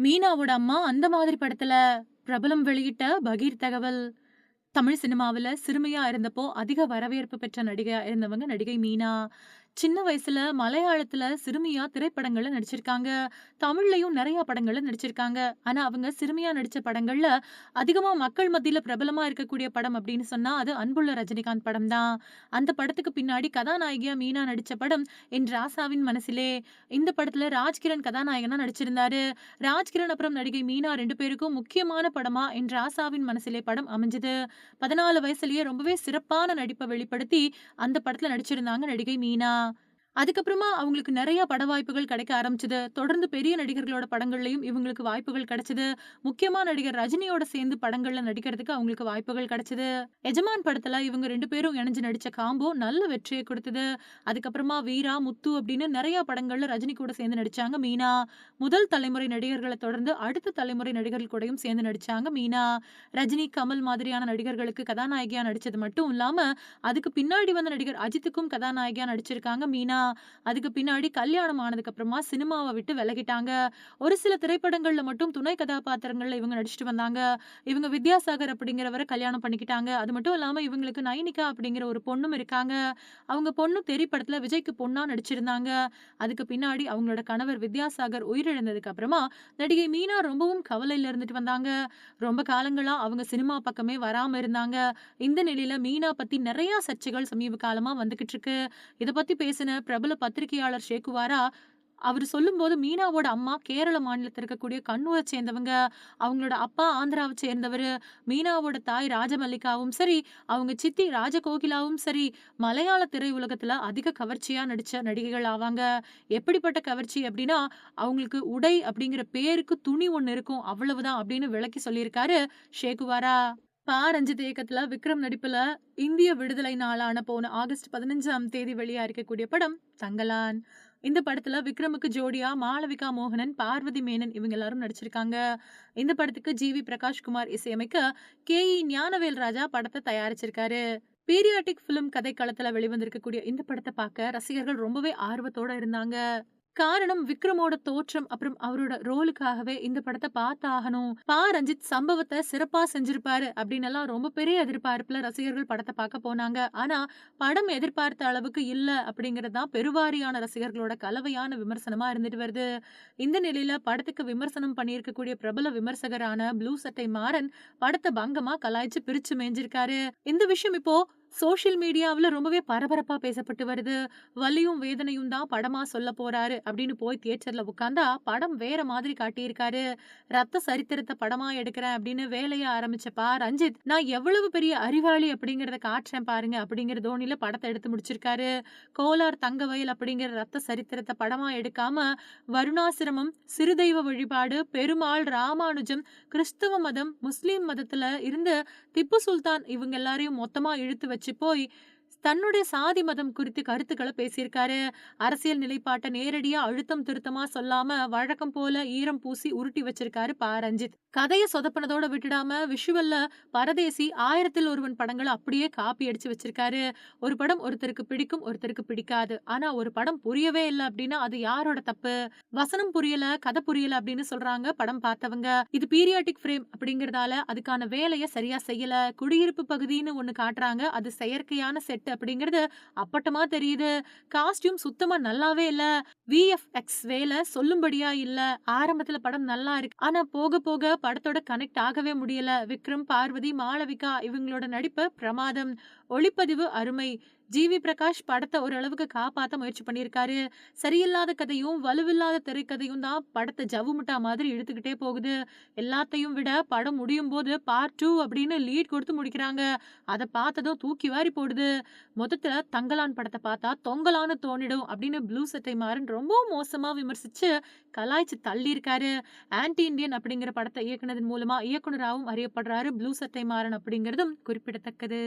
மீனாவோட அம்மா அந்த மாதிரி படத்துல பிரபலம் வெளியிட்ட பகீர் தகவல் தமிழ் சினிமாவுல சிறுமியாக இருந்தப்போ அதிக வரவேற்பு பெற்ற நடிகையா இருந்தவங்க நடிகை மீனா. சின்ன வயசுல மலையாளத்துல சிறுமியா திரைப்படங்கள்ல நடிச்சிருக்காங்க. தமிழ்லயும் நிறைய படங்கள்ல நடிச்சிருக்காங்க. ஆனா அவங்க சிறுமியா நடிச்ச படங்கள்ல அதிகமா மக்கள் மத்தியில பிரபலமா இருக்கக்கூடிய படம் அப்படின்னு சொன்னா அது அன்புள்ள ரஜினிகாந்த் படம் தான். அந்த படத்துக்கு பின்னாடி கதாநாயகியா மீனா நடிச்ச படம் என் ராசாவின் மனசிலே. இந்த படத்துல ராஜ்கிரண் கதாநாயகனா நடிச்சிருந்தாரு. ராஜ்கிரண் அப்புறம் நடிகை மீனா ரெண்டு பேருக்கும் முக்கியமான படமா என் ராசாவின் மனசிலே படம் அமைஞ்சது. 14 வயசுலயே ரொம்பவே சிறப்பான நடிப்ப வெளிப்படுத்தி அந்த படத்துல நடிச்சிருந்தாங்க நடிகை மீனா. அதுக்கப்புறமா அவங்களுக்கு நிறைய பட வாய்ப்புகள் கிடைக்க ஆரம்பிச்சது. தொடர்ந்து பெரிய நடிகர்களோட படங்கள்லயும் இவங்களுக்கு வாய்ப்புகள் கிடைச்சது. முக்கியமா நடிகர் ரஜினியோட சேர்ந்து படங்கள்ல நடிக்கிறதுக்கு அவங்களுக்கு வாய்ப்புகள் கிடைச்சது. எஜமான் படத்துல இவங்க ரெண்டு பேரும் இணைஞ்சு நடிச்ச காம்போ நல்ல வெற்றியை கொடுத்தது அதுக்கப்புறமா வீரா, முத்து அப்படின்னு நிறைய படங்கள்ல ரஜினி கூட சேர்ந்து நடிச்சாங்க மீனா. முதல் தலைமுறை நடிகர்களை தொடர்ந்து அடுத்த தலைமுறை நடிகர்கள் கூடயும் சேர்ந்து நடிச்சாங்க மீனா. ரஜினி, கமல் மாதிரியான நடிகர்களுக்கு கதாநாயகியா நடிச்சது மட்டும் இல்லாம, அதுக்கு பின்னாடி வந்த நடிகர் அஜித்துக்கும் கதாநாயகியா நடிச்சிருக்காங்க மீனா. அதுக்கு பின்னாடி கல்யாணம் ஆனதுக்கு அப்புறமா சினிமாவை விட்டு விலகிட்டாங்க. ஒரு சில திரைப்படங்கள்ல மட்டும் துணை கதாபாத்திரங்கள்ல இவங்க நடிச்சிட்டு வந்தாங்க. இவங்க வித்யாசாகர் அப்படிங்கிறவரை கல்யாணம் பண்ணிக்கிட்டாங்க. அது மட்டும் இல்லாம இவங்களுக்கு நைனிகா அப்படிங்கிற ஒரு பொண்ணும் இருக்காங்க. அவங்க பொண்ணு தெறி படத்துல விஜய்க்கு பொண்ணா நடிச்சிருந்தாங்க. அதுக்கு பின்னாடி அவங்களோட கணவர் வித்யாசாகர் உயிரிழந்ததுக்கு அப்புறமா நடிகை மீனா ரொம்பவும் கவலையில இருந்துட்டு வந்தாங்க. ரொம்ப காலங்களா அவங்க சினிமா பக்கமே வராம இருந்தாங்க. இந்த நிலையில மீனா பத்தி நிறைய சர்ச்சைகள் சமீப காலமா வந்துகிட்டு இருக்கு. இத பத்தி பேசின பிரபல பத்திரிகையாளர் ஷேகுவாரா, அவர் சொல்லும்போது மீனாவோட அம்மா கேரள மாநிலத்துல இருக்கக்கூடிய கண்ணூரை சேர்ந்தவங்க. அவங்களோட அப்பா ஆந்திராவ சேர்ந்தவரு. மீனாவோட தாய் ராஜமல்லிகாவும் சரி, அவங்க சித்தி ராஜகோகிலாவும் சரி, மலையாள திரையுலகத்துல அதிக கவர்ச்சியா நடிச்ச நடிகைகள் ஆவாங்க. எப்படிப்பட்ட கவர்ச்சி அப்படின்னா, அவங்களுக்கு உடை அப்படிங்கிற பேருக்கு துணி ஒன்று இருக்கும். அவ்வளவுதான் அப்படின்னு விளக்கி சொல்லியிருக்காரு ஷேகுவாரா. ப. ரஞ்சித் இயக்கத்துல விக்ரம் நடிப்புல இந்திய விடுதலை நாளான போன ஆகஸ்ட் 15ஆம் தேதி வெளியா இருக்கக்கூடிய படம் தங்கலான். இந்த படத்துல விக்ரமுக்கு ஜோடியா மாளவிகா மோகனன், பார்வதி மேனன் இவங்க எல்லாரும் நடிச்சிருக்காங்க. இந்த படத்துக்கு ஜி. வி. பிரகாஷ் குமார் இசையமைக்க, கே. இ. ஞானவேல் ராஜா படத்தை தயாரிச்சிருக்காரு. பீரியாட்டிக் ஃபிலிம் கதைக்களத்துல வெளிவந்திருக்கக்கூடிய இந்த படத்தை பார்க்க ரசிகர்கள் ரொம்பவே ஆர்வத்தோட இருந்தாங்க. காரணம் விக்ரமோட தோற்றம் அப்புறம் அவரோட ரோலுக்காகவே இந்த படத்தை பார்த்தாகணும். பா ரஞ்சித் சம்பவத்த சிறப்பா செஞ்சிருப்பாரு அப்படின்னெல்லாம் ரொம்ப பெரிய எதிர்பார்ப்புல ரசிகர்கள் படத்தை பார்க்க போனாங்க. ஆனா படம் எதிர்பார்த்த அளவுக்கு இல்ல அப்படிங்கிறது தான் பெருவாரியான ரசிகர்களோட கலவையான விமர்சனமா இருந்துட்டு வருது. இந்த நிலையில படத்துக்கு விமர்சனம் பண்ணியிருக்கக்கூடிய பிரபல விமர்சகரான ப்ளூ சட்டை மாறன் படத்தை பங்கமா கலாய்ச்சு பிரிச்சு மேய்ஞ்சிருக்காரு. இந்த விஷயம் இப்போ சோஷியல் மீடியாவில் ரொம்பவே பரபரப்பா பேசப்பட்டு வருது. வலியும் வேதனையும் தான் படமா சொல்லப் போறாரு அப்படின்னு போய் தியேட்டர்ல உட்கார்ந்தா படம் வேற மாதிரி காட்டியிருக்காரு. ரத்த சரித்திரத்தை படமா எடுக்கிறேன் அப்படின்னு வேலையை ஆரம்பிச்சப்பா ரஞ்சித், நான் எவ்வளவு பெரிய அறிவாளி அப்படிங்கிறத காட்டுறேன் பாருங்க அப்படிங்கிற தோணியில படத்த எடுத்து முடிச்சிருக்காரு. கோலார் தங்கவயல் அப்படிங்கிற ரத்த சரித்திரத்தை படமா எடுக்காம, வருணாசிரமம், சிறுதெய்வ வழிபாடு, பெருமாள், ராமானுஜம், கிறிஸ்தவ மதம், முஸ்லீம் மதத்துல இருந்து திப்பு சுல்தான் இவங்க எல்லாரையும் மொத்தமா இழுத்து வச்சு போய் தன்னுடைய சாதி மதம் குறித்து கருத்துக்களை பேசியிருக்காரு. அரசியல் நிலைப்பாட்டை நேரடியா அழுத்தம் திருத்தமா சொல்லாம வழக்கம் போல ஈரம் பூசி உருட்டி வச்சிருக்காரு ப. ரஞ்சித். கதையை சொதப்பினதோட விட்டுடாம விஷுவல்ல பரதேசி, ஆயிரத்தில் ஒருவன் படங்களை அப்படியே காப்பி அடிச்சு வச்சிருக்காரு. ஒரு படம் ஒருத்தருக்கு பிடிக்கும், ஒருத்தருக்கு பிடிக்காது. ஆனா ஒரு படம் புரியவே இல்ல அப்படின்னா அது யாரோட தப்பு? வசனம் புரியல, கதை புரியல அப்படின்னு சொல்றாங்க படம் பார்த்தவங்க. இது பீரியாட்டிக் ஃப்ரேம் அப்படிங்கறதால அதுக்கான வேலையை சரியா செய்யல. குடியிருப்பு பகுதின்னு ஒண்ணு காட்டுறாங்க. அது செயற்கையான செட் அப்படிங்கிறது அப்பட்டமா தெரியுது. காஸ்டியூம் சுத்தமா நல்லாவே இல்ல. வி.எஃப்.எக்ஸ் வேல சொல்லும்படியா இல்ல. ஆரம்பத்துல படம் நல்லா இருக்கு. ஆனா போக போக படத்தோட கனெக்ட் ஆகவே முடியல. விக்ரம், பார்வதி, மாளவிகா இவங்களோட நடிப்பு பிரமாதம். ஒளிப்பதிவு அருமை. ஜிவி பிரகாஷ் படத்தை ஓரளவுக்கு காப்பாற்ற முயற்சி பண்ணியிருக்காரு. சரியில்லாத கதையும், வலுவில்லாத திரைக்கதையும் தான் படத்தை ஜவு முட்டா மாதிரி இழுத்துக்கிட்டே போகுது. எல்லாத்தையும் விட படம் முடியும் போது பார்ட் டூ அப்படின்னு லீட் கொடுத்து முடிக்கிறாங்க. அதை பார்த்ததும் தூக்கி வாரி போடுது. மொத்தத்தில் தங்கலான் படத்தை பார்த்தா தொங்கலான்னு தோணிடும் அப்படின்னு ப்ளூ சட்டை மாறன் ரொம்ப மோசமாக விமர்சித்து கலாய்ச்சி தள்ளியிருக்காரு. ஆன்டி இண்டியன் அப்படிங்கிற படத்தை இயக்குனதன் மூலமாக இயக்குனராகவும் அறியப்படுறாரு ப்ளூ சட்டை மாறன் அப்படிங்கிறதும் குறிப்பிடத்தக்கது.